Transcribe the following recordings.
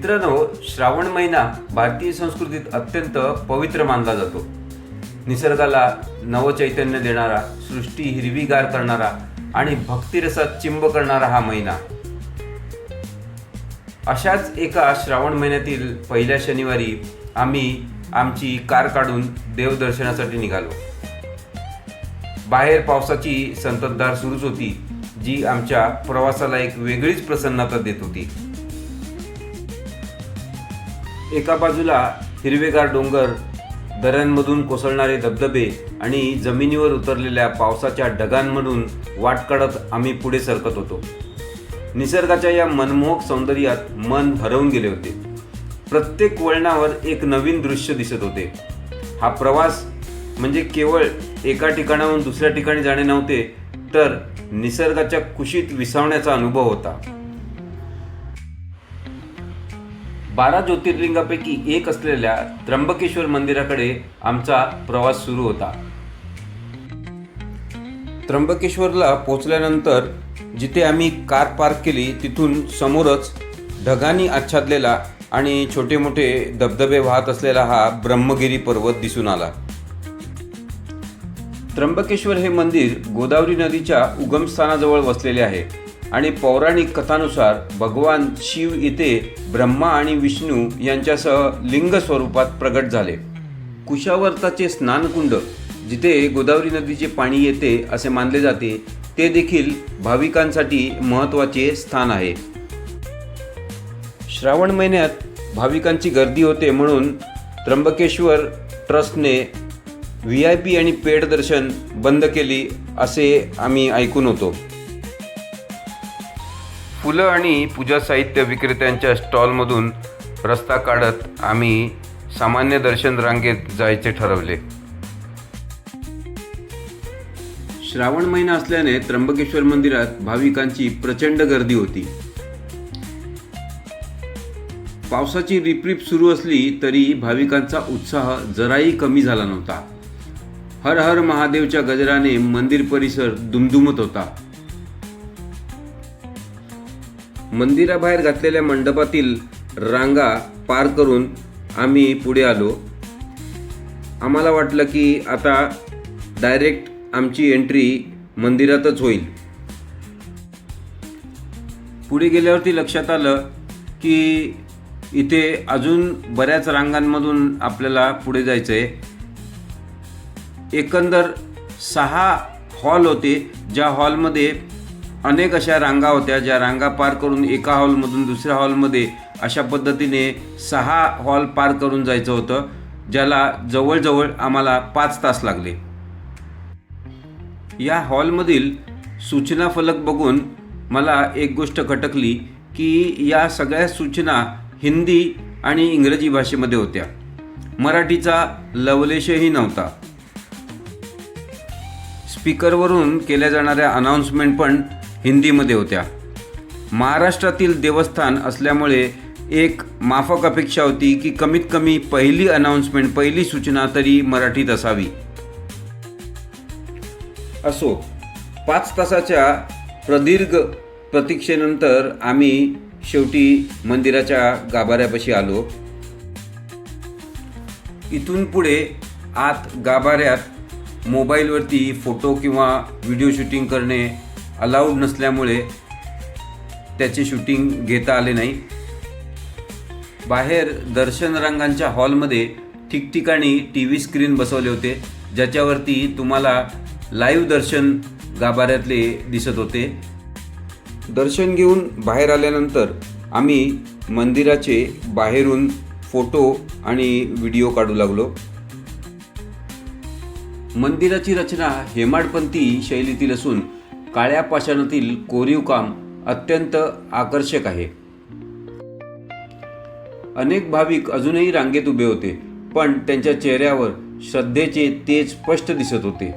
मित्रांनो श्रावण महिना भारतीय संस्कृतीत अत्यंत पवित्र मानला जातो. निसर्गाला नवचैतन्य देणारा सृष्टी हिरवीगार करणारा आणि भक्तिरसात चिंब करणारा हा महिना. अशाच एका श्रावण महिन्यातील पहिल्या शनिवारी आम्ही आमची कार काढून देवदर्शनासाठी निघालो. बाहेर पावसाची संततधार सुरूच होती जी आमच्या प्रवासाला एक वेगळीच प्रसन्नता देत होती. एका बाजूला हिरवेगार डोंगर दऱ्यांमधून कोसळणारे धबधबे आणि जमिनीवर उतरलेल्या पावसाच्या ढगांमधून वाट काढत आम्ही पुढे सरकत होतो. निसर्गाच्या या मनमोहक सौंदर्यात मन हरवून गेले होते. प्रत्येक वळणावर एक नवीन दृश्य दिसत होते. हा प्रवास म्हणजे केवळ एका ठिकाणाहून दुसऱ्या ठिकाणी जाणे नव्हते तर निसर्गाच्या कुशीत विसावण्याचा अनुभव होता. बारा ज्योतिर्लिंगापैकी एक असलेल्या त्र्यंबकेश्वर मंदिराकडे आमचा प्रवास सुरू होता. त्र्यंबकेश्वरला पोचल्यानंतर जिथे आम्ही कार पार्क केली तिथून समोरच ढगांनी आच्छादलेला आणि छोटे मोठे धबधबे वाहत असलेला हा ब्रह्मगिरी पर्वत दिसून आला. त्र्यंबकेश्वर हे मंदिर गोदावरी नदीच्या उगमस्थानाजवळ वसलेले आहे. आणि पौराणिक कथानुसार भगवान शिव इथे ब्रह्मा आणि विष्णू यांच्यासह लिंग स्वरूपात प्रगट झाले. कुशावर्ताचे स्नानकुंड जिथे गोदावरी नदीचे पाणी येते असे मानले जाते ते देखील भाविकांसाठी महत्त्वाचे स्थान आहे. श्रावण महिन्यात भाविकांची गर्दी होते म्हणून त्र्यंबकेश्वर ट्रस्टने व्ही आय पी आणि पेड दर्शन बंद केली असे आम्ही ऐकून होतो. फुलं आणि पूजा साहित्य विक्रेत्यांच्या स्टॉलमधून रस्ता काढत आम्ही सामान्य दर्शन रांगेत जायचे ठरवले. श्रावण महिना असल्याने त्र्यंबकेश्वर मंदिरात भाविकांची प्रचंड गर्दी होती. पावसाची रिपरिप सुरू असली तरी भाविकांचा उत्साह जराही कमी झाला नव्हता. हर हर महादेवच्या गजराने मंदिर परिसर दुमदुमत होता. मंदिराबाहेर घातलेल्या मंडपातील रांगा पार करून आम्ही पुढे आलो. आम्हाला वाटलं की आता डायरेक्ट आमची एंट्री मंदिरातच होईल. पुढे गेल्यावरती लक्षात आलं की इथे अजून बऱ्याच रांगांमधून आपल्याला पुढे जायचं आहे एकंदर सहा हॉल होते. ज्या हॉलमध्ये अनेक अशा रांगा होत्या ज्या रांगा पार करून एका हॉलमधून दुसऱ्या हॉलमध्ये अशा पद्धतीने सहा हॉल पार करून जायचं होतं ज्याला जवळजवळ आम्हाला पाच तास लागले. या हॉलमधील सूचना फलक बघून मला एक गोष्ट खटकली की या सगळ्या सूचना हिंदी आणि इंग्रजी भाषेमध्ये होत्या. मराठीचा लवलेशही नव्हता. स्पीकरवरून केल्या जाणाऱ्या अनाऊन्समेंट पण हिंदीमध्ये होत्या. महाराष्ट्रातील देवस्थान असल्यामुळे एक माफक अपेक्षा होती की कमीत कमी पहिली अनाऊन्समेंट पहिली सूचना तरी मराठीत असावी. असो पाच तासाच्या प्रदीर्घ प्रतीक्षेनंतर आम्ही शेवटी मंदिराच्या गाभाऱ्यापाशी आलो. इथून पुढे आत गाभाऱ्यात मोबाईलवरती फोटो किंवा व्हिडिओ शूटिंग करणे अलाउड नसल्यामुळे त्याचे शूटिंग घेता आले नाही. बाहेर दर्शन रंगांच्या हॉलमध्ये ठिकठिकाणी टी व्ही स्क्रीन बसवले होते ज्याच्यावरती तुम्हाला लाईव्ह दर्शन गाभाऱ्यातले दिसत होते. दर्शन घेऊन बाहेर आल्यानंतर आम्ही मंदिराचे बाहेरून फोटो आणि व्हिडिओ काढू लागलो. मंदिराची रचना हेमाडपंथी शैलीतील असून काळ्या पाषाणातील कोरीव काम अत्यंत आकर्षक आहे. अनेक भाविक अजूनही रांगेत उभे होते पण त्यांच्या चेहऱ्यावर श्रद्धेचे तेज स्पष्ट दिसत होते.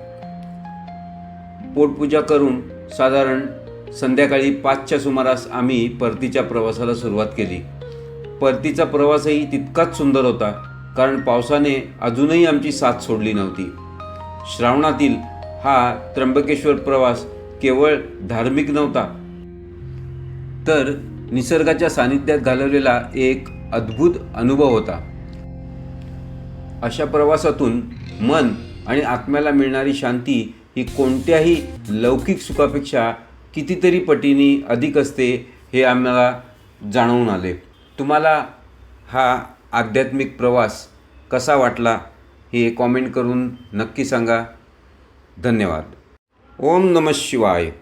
पोटपूजा करून साधारण संध्याकाळी पाचच्या सुमारास आम्ही परतीच्या प्रवासाला सुरुवात केली. परतीचा प्रवासही तितकाच सुंदर होता कारण पावसाने अजूनही आमची साथ सोडली नव्हती. श्रावणातील हा त्र्यंबकेश्वर प्रवास केवळ धार्मिक नव्हता. तर निसर्गाच्या सानिध्यात घालवलेला एक अद्भुत अनुभव होता. अशा प्रवासातून मन आणि आत्म्याला मिळणारी शांती ही कोणत्याही लौकिक सुखापेक्षा कितीतरी पटीने अधिक असते हे आम्हाला जाणवून आले. तुम्हाला हा आध्यात्मिक प्रवास कसा वाटला हे कॉमेंट करून नक्की सांगा. धन्यवाद. ओम नम शिवाय